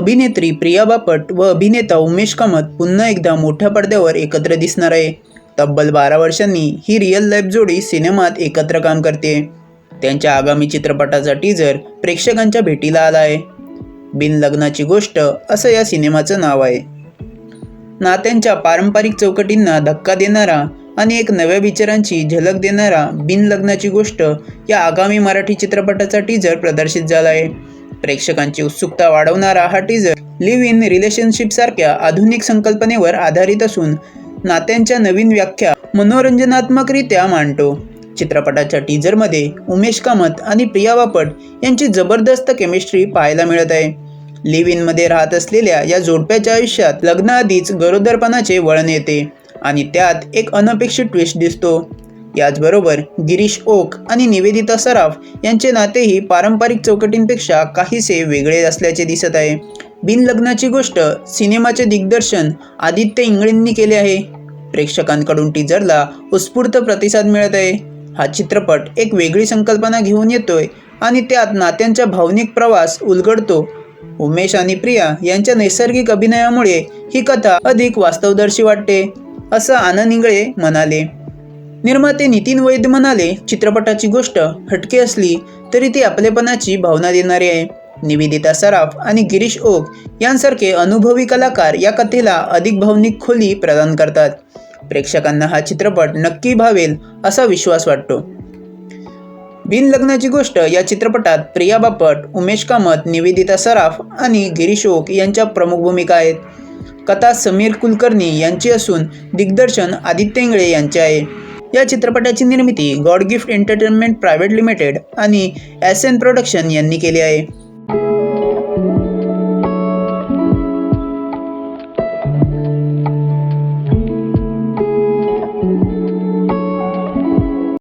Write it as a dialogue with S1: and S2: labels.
S1: अभिनेत्री प्रिया बापट व अभिनेता उमेश कामत पुन्हा एकदा मोठ्या पडद्यावर एकत्र दिसणार आहे. तब्बल बारा वर्षांनी ही रिअल लाईफ जोडी सिनेमात एकत्र काम करते. त्यांच्या आगामी चित्रपटाचा टीजर प्रेक्षकांच्या भेटीला आला आहे. बिन लग्नाची गोष्ट असं या सिनेमाचं नाव आहे. नात्यांच्या पारंपरिक चौकटींना धक्का देणारा आणि एक नव्या विचारांची झलक देणारा बिन लग्नाची गोष्ट या आगामी मराठी चित्रपटाचा टीजर प्रदर्शित झाला आहे. प्रेक्षकांची उत्सुकता वाढवणारा हा टीजर लिव्ह इन रिलेशनशिप सारख्या आधुनिक संकल्पनेवर आधारित असून नात्यांच्या नवीन व्याख्या मनोरंजनात्मकरित्या मांडतो. चित्रपटाच्या टीजरमध्ये उमेश कामत आणि प्रिया बापट यांची जबरदस्त केमिस्ट्री पाहायला मिळत आहे. लिव्ह इनमध्ये राहत असलेल्या या जोडप्याच्या आयुष्यात लग्नाआधीच गरोदरपणाचे वळण येते आणि त्यात एक अनपेक्षित ट्विस्ट दिसतो. याचबरोबर गिरीश ओक आणि निवेदिता सराफ यांचे नातेही पारंपरिक चौकटींपेक्षा काहीसे वेगळे असल्याचे दिसत आहे. बिनलग्नाची गोष्ट सिनेमाचे दिग्दर्शन आदित्य इंगळेंनी केले आहे. प्रेक्षकांकडून टीजरला उत्स्फूर्त प्रतिसाद मिळत आहे. हा चित्रपट एक वेगळी संकल्पना घेऊन येतोय आणि त्यात नात्यांचा भावनिक प्रवास उलगडतो. उमेश आणि प्रिया यांच्या नैसर्गिक अभिनयामुळे ही कथा अधिक वास्तवदर्शी वाटते असं आनंद इंगळे म्हणाले. निर्माते नितीन वैद्य म्हणाले चित्रपटाची गोष्ट हटके असली तरी ती आपलेपणाची भावना देणारी आहे. निवेदिता सराफ आणि गिरीश ओक यांसारखे अनुभवी कलाकार या कथेला अधिक भावनिक खोली प्रदान करतात. प्रेक्षकांना हा चित्रपट नक्की भावेल असा विश्वास वाटतो. बिन लग्नाची गोष्ट या चित्रपटात प्रिया बापट उमेश कामत निवेदिता सराफ आणि गिरीश ओक यांच्या प्रमुख भूमिका आहेत. कथा समीर कुलकर्णी यांची असून दिग्दर्शन आदित्य इंगळे यांचे आहे. या चित्रपटाची निर्मिती God Gift Entertainment Private Limited आणि एस एन प्रोडक्शन यांनी केली आहे.